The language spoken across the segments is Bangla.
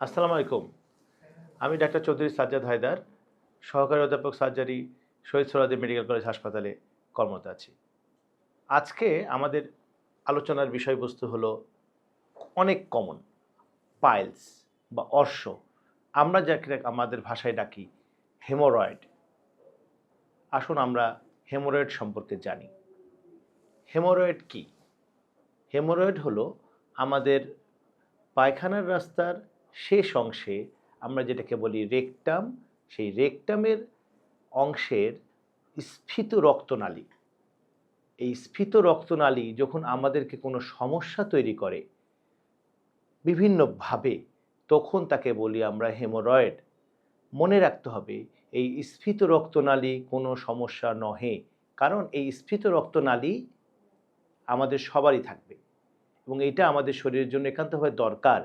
আসসালামু আলাইকুম। আমি ডাক্তার চৌধুরী সাজ্জাদ হায়দার, সহকারী অধ্যাপক surgery, Shaheed Suhrawardy medical college হাসপাতালে কর্মরত আছি। আজকে আমাদের আলোচনার বিষয়বস্তু হলো অনেক কমন পাইলস বা অর্শ। আমরা যাকে আমাদের ভাষায় ডাকি হেমোরয়েড আসুন আমরা হেমোরয়েড সম্পর্কে জানি। হেমোরয়েড কি? হেমোরয়েড হলো আমাদের পায়খানার রাস্তার শেষ অংশে আমরা যেটাকে বলি রেকটাম, সেই রেকটামের অংশের স্ফীত রক্তনালী। এই স্ফীত রক্তনালী যখন আমাদেরকে কোনো সমস্যা তৈরি করে বিভিন্নভাবে, তখন তাকে বলি আমরা হেমোরয়েড। মনে রাখতে হবে, এই স্ফীত রক্তনালী কোনো সমস্যা নহে, কারণ এই স্ফীত রক্তনালী আমাদের সবারই থাকবে এবং এটা আমাদের শরীরের জন্য একান্তভাবে দরকার।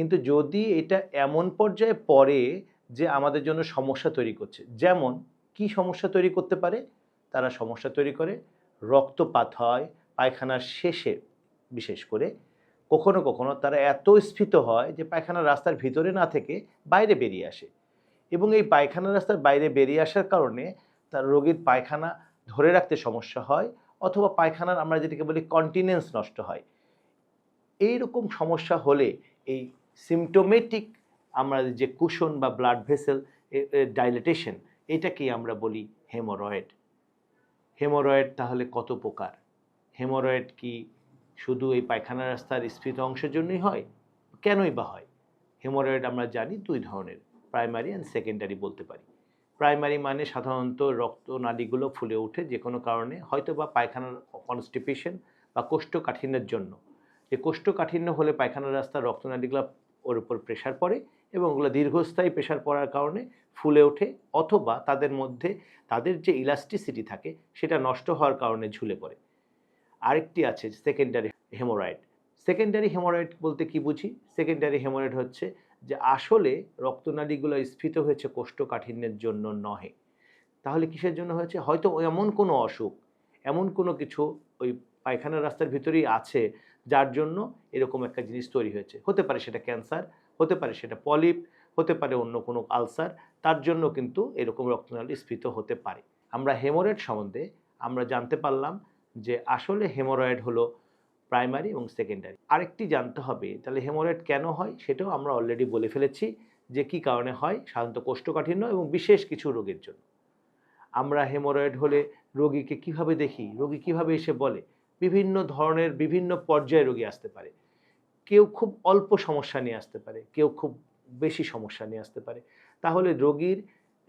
কিন্তু যদি এটা এমন পর্যায়ে পড়ে যে আমাদের জন্য সমস্যা তৈরি করছে, যেমন কি সমস্যা তৈরি করতে পারে? তারা সমস্যা তৈরি করে, রক্তপাত হয়, পায়খানার শেষে বিশেষ করে, কখনো কখনো তারা এত স্ফীত হয় যে পায়খানার রাস্তার ভিতরে না থেকে বাইরে বেরিয়ে আসে। এবং এই পায়খানা রাস্তার বাইরে বেরিয়ে আসার কারণে তার রোগীর পায়খানা ধরে রাখতে সমস্যা হয় অথবা পায়খানার আমরা যেটাকে বলি কন্টিনেন্স নষ্ট হয়। এই রকম সমস্যা হলে এই সিমটোমেটিক আমরা যে কুশন বা ব্লাড ভেসেল ডাইলেটেশন এটাকেই আমরা বলি হেমোরয়েড হেমোরয়েড তাহলে কত প্রকার? হেমোরয়েড কি শুধু এই পায়খানা রাস্তার স্ফীত অংশের জন্যই হয়? কেনই বা হয়? হেমোরয়েড আমরা জানি দুই ধরনের প্রাইমারি অ্যান্ড সেকেন্ডারি বলতে পারি। প্রাইমারি মানে সাধারণত রক্তনালীগুলো ফুলে ওঠে যে কোনো কারণে হয়তো বা পায়খানার কনস্টিপেশন বা কোষ্ঠকাঠিন্যের জন্য। যে কোষ্ঠকাঠিন্য হলে পায়খানার রাস্তার রক্তনালীগুলো ওর উপর প্রেশার পড়ে এবং ওগুলো দীর্ঘস্থায়ী প্রেশার পড়ার কারণে ফুলে ওঠে অথবা তাদের মধ্যে তাদের যে ইলাস্টিসিটি থাকে সেটা নষ্ট হওয়ার কারণে ঝুলে পড়ে। আরেকটি আছে সেকেন্ডারি হেমোরয়েড সেকেন্ডারি হেমোরয়েড বলতে কি বুঝি? সেকেন্ডারি হেমোরয়েড হচ্ছে যে আসলে রক্তনালীগুলো স্ফীত হয়েছে কোষ্ঠকাঠিন্যের জন্য নহে। তাহলে কিসের জন্য হয়েছে? হয়তো এমন কোনো অসুখ, এমন কোনো কিছু ওই পায়খানার রাস্তার ভিতরেই আছে যার জন্য এরকম একটা জিনিস তৈরি হয়েছে। হতে পারে সেটা ক্যান্সার, হতে পারে সেটা পলিপ, হতে পারে অন্য কোনো আলসার, তার জন্য কিন্তু এরকম রক্তনালী স্ফীত হতে পারে। আমরা হেমোরয়েড সম্বন্ধে আমরা জানতে পারলাম যে আসলে হেমোরয়েড হলো প্রাইমারি এবং সেকেন্ডারি। আরেকটি জানতে হবে, তাহলে হেমোরয়েড কেন হয় সেটাও আমরা অলরেডি বলে ফেলেছি যে কি কারণে হয়, সাধারণত কোষ্ঠকাঠিন্য এবং বিশেষ কিছু রোগের জন্য। আমরা হেমোরয়েড হলে রোগীকে কীভাবে দেখি? রোগী কীভাবে এসে বলে? বিভিন্ন ধরনের বিভিন্ন পর্যায়ে রোগী আসতে পারে। কেউ খুব অল্প সমস্যা নিয়ে আসতে পারে, কেউ খুব বেশি সমস্যা নিয়ে আসতে পারে। তাহলে রোগীর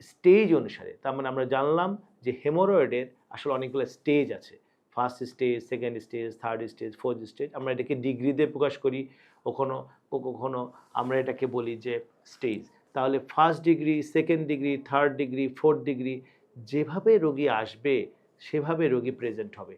স্টেজ অনুসারে, তার মানে আমরা জানলাম যে হেমোরয়েডের আসলে অনেকগুলো স্টেজ আছে। First stage second stage third stage fourth stage আমরা এটাকে ডিগ্রিতে প্রকাশ করি, কখনো কখনো আমরা এটাকে বলি যে স্টেজ তাহলে first degree second degree third degree fourth degree যেভাবে রোগী আসবে, সেভাবে রোগী প্রেজেন্ট হবে।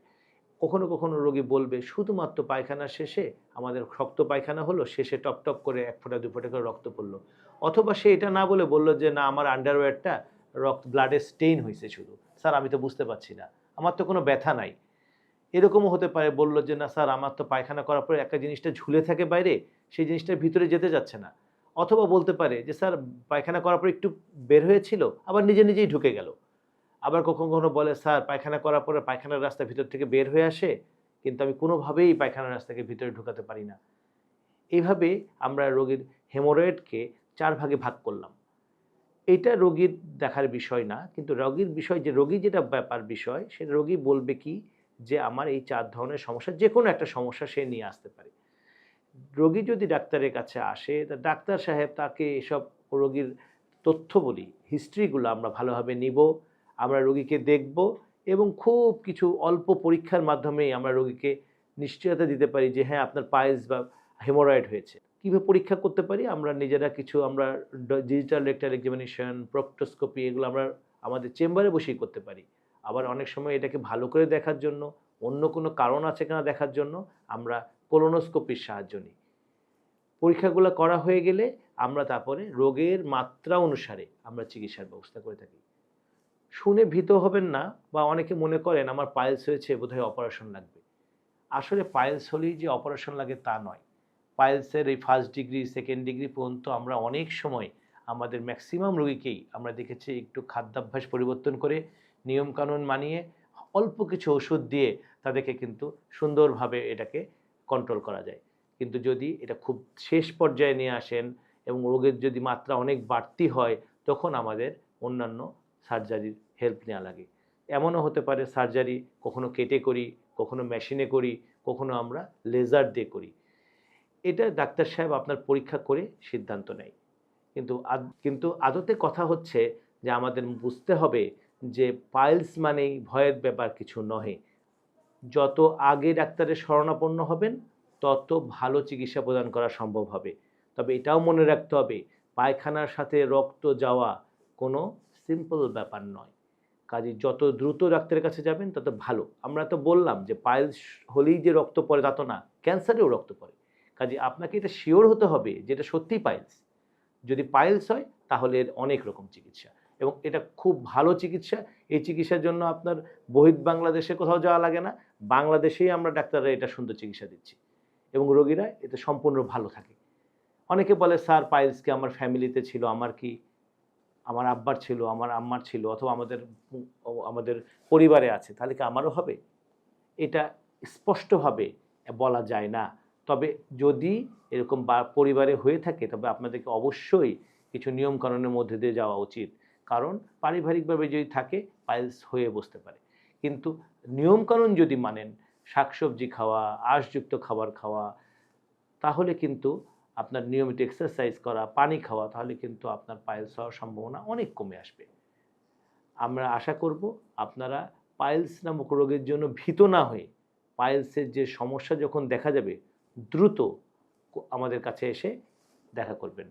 কখনো কখনো রোগী বলবে, শুধুমাত্র পায়খানা শেষে আমাদের রক্ত পায়খানা হলো, শেষে টপ টপ করে এক ফোঁটা দু ফোঁটা করে রক্ত পড়ল। অথবা সে এটা না বলে বলল যে, না, আমার আন্ডারওয়্যারটা রক্ত ব্লাডে স্টেইন হয়েছে শুধু। স্যার, আমি তো বুঝতে পারছি না। আমার তো কোনো ব্যথা নাই। এরকমও হতে পারে, বলল যে, না, স্যার, আমার তো পায়খানা করার পরে একটা জিনিসটা ঝুলে থাকে বাইরে, সেই জিনিসটার ভিতরে যেতে যাচ্ছে না। অথবা বলতে পারে যে, স্যার, পায়খানা করার পর একটু বের হয়েছিল, আবার নিজে নিজেই ঢুকে গেল। আবার কখনো কখনো বলে, স্যার, পায়খানা করার পরে পায়খানার রাস্তা ভিতর থেকে বের হয়ে আসে, কিন্তু আমি কোনোভাবেই পায়খানার রাস্তাকে ভিতরে ঢুকাতে পারি না। এইভাবে আমরা রোগীর হেমোরয়েডকে চার ভাগে ভাগ করলাম। এটা রোগীর দেখার বিষয় না, কিন্তু রোগীর বিষয়, যে রোগী যেটা ব্যাপার বিষয়, সে রোগী বলবে কি, যে আমার এই চার ধরনের সমস্যা যে কোনো একটা সমস্যা সে নিয়ে আসতে পারে। রোগী যদি ডাক্তারের কাছে আসে, তা ডাক্তার সাহেব তাকে এসব রোগীর তথ্য বলি হিস্ট্রিগুলো আমরা ভালোভাবে নিব। আমরা রোগীকে দেখব এবং খুব কিছু অল্প পরীক্ষার মাধ্যমেই আমরা রোগীকে নিশ্চয়তা দিতে পারি যে হ্যাঁ আপনার পায়েস বা হেমোরয়েড হয়েছে। কীভাবে পরীক্ষা করতে পারি? আমরা নিজেরা কিছু আমরা ডিজিটাল রেক্টাল এক্সামিনেশন, প্রক্টোস্কোপি এগুলো আমরা আমাদের চেম্বারে বসেই করতে পারি। আবার অনেক সময় এটাকে ভালো করে দেখার জন্য, অন্য কোনো কারণ আছে কিনা দেখার জন্য আমরা কোলোনোস্কোপির সাহায্য নিই। পরীক্ষাগুলো করা হয়ে গেলে আমরা তারপরে রোগের মাত্রা অনুসারে আমরা চিকিৎসার ব্যবস্থা করে থাকি। শুনে ভীত হবেন না বা অনেকে মনে করেন আমার পায়েলস হয়েছে, বোধহয় অপারেশন লাগবে। আসলে পায়েলস হলেই যে অপারেশন লাগে তা নয়। পায়েলসের এই ফার্স্ট ডিগ্রি সেকেন্ড ডিগ্রি পর্যন্ত আমরা অনেক সময় আমাদের ম্যাক্সিমাম রোগীকেই আমরা দেখেছি একটু খাদ্যাভ্যাস পরিবর্তন করে, নিয়মকানুন মানিয়ে, অল্প কিছু ওষুধ দিয়ে তাদেরকে কিন্তু সুন্দরভাবে এটাকে কন্ট্রোল করা যায়। কিন্তু যদি এটা খুব শেষ পর্যায়ে নিয়ে আসেন এবং রোগের যদি মাত্রা অনেক বাড়তি হয়, তখন আমাদের অন্যান্য সার্জারির হেল্প নেওয়া লাগে। এমনও হতে পারে সার্জারি কখনো কেটে করি, কখনো মেশিনে করি, কখনো আমরা লেজার দিয়ে করি। এটা ডাক্তার সাহেব আপনার পরীক্ষা করে সিদ্ধান্ত নেয়। কিন্তু কিন্তু আদতে কথা হচ্ছে যে আমাদের বুঝতে হবে যে পাইলস মানেই ভয়ের ব্যাপার কিছু নহে। যত আগে ডাক্তারের শরণাপন্ন হবেন, তত ভালো চিকিৎসা প্রদান করা সম্ভব হবে। তবে এটাও মনে রাখতে হবে, পায়খানার সাথে রক্ত যাওয়া কোনো সিম্পল ব্যাপার নয়। কাজে যত দ্রুত ডাক্তারের কাছে যাবেন, তত ভালো। আমরা তো বললাম যে, পাইলস হলেই যে রক্ত পড়ে তা তো না, ক্যান্সারেও রক্ত পড়ে। কাজে আপনাকে এটা শিওর হতে হবে যে, এটা সত্যিই পাইলস। যদি পাইলস হয়, তাহলে এর অনেক রকম চিকিৎসা। এবং এটা খুব ভালো চিকিৎসা। এই চিকিৎসার জন্য আপনার বহির বাংলাদেশে কোথাও যাওয়া লাগে না। বাংলাদেশেই আমরা ডাক্তাররা এটা সুন্দর চিকিৎসা দিচ্ছি। এবং রোগীরা এতে সম্পূর্ণ ভালো থাকে। অনেকে বলে, স্যার, পাইলস কি আমার ফ্যামিলিতে ছিল? আমার কি আমার আব্বার ছিল, আমার আম্মার ছিল, অথবা আমাদের আমাদের পরিবারে আছে, তাহলে কি আমারও হবে? এটা স্পষ্টভাবে বলা যায় না। তবে যদি এরকম পরিবারে হয়ে থাকে, তবে আপনাদেরকে অবশ্যই কিছু নিয়মকানুনের মধ্যে দিয়ে যাওয়া উচিত। কারণ পারিবারিকভাবে যদি থাকে পাইলস হয়ে বসতে পারে। কিন্তু নিয়মকানুন যদি মানেন, শাকসবজি খাওয়া, আঁশযুক্ত খাবার খাওয়া, তাহলে কিন্তু আপনার নিয়মিত এক্সারসাইজ করা, পানি খাওয়া, তাহলে কিন্তু আপনার পাইলস হওয়ার সম্ভাবনা অনেক কমে আসবে। আমরা আশা করব আপনারা পাইলস নামক রোগের জন্য ভীত না হয়ে পাইলসের যে সমস্যা যখন দেখা যাবে, দ্রুত আমাদের কাছে এসে দেখা করবেন।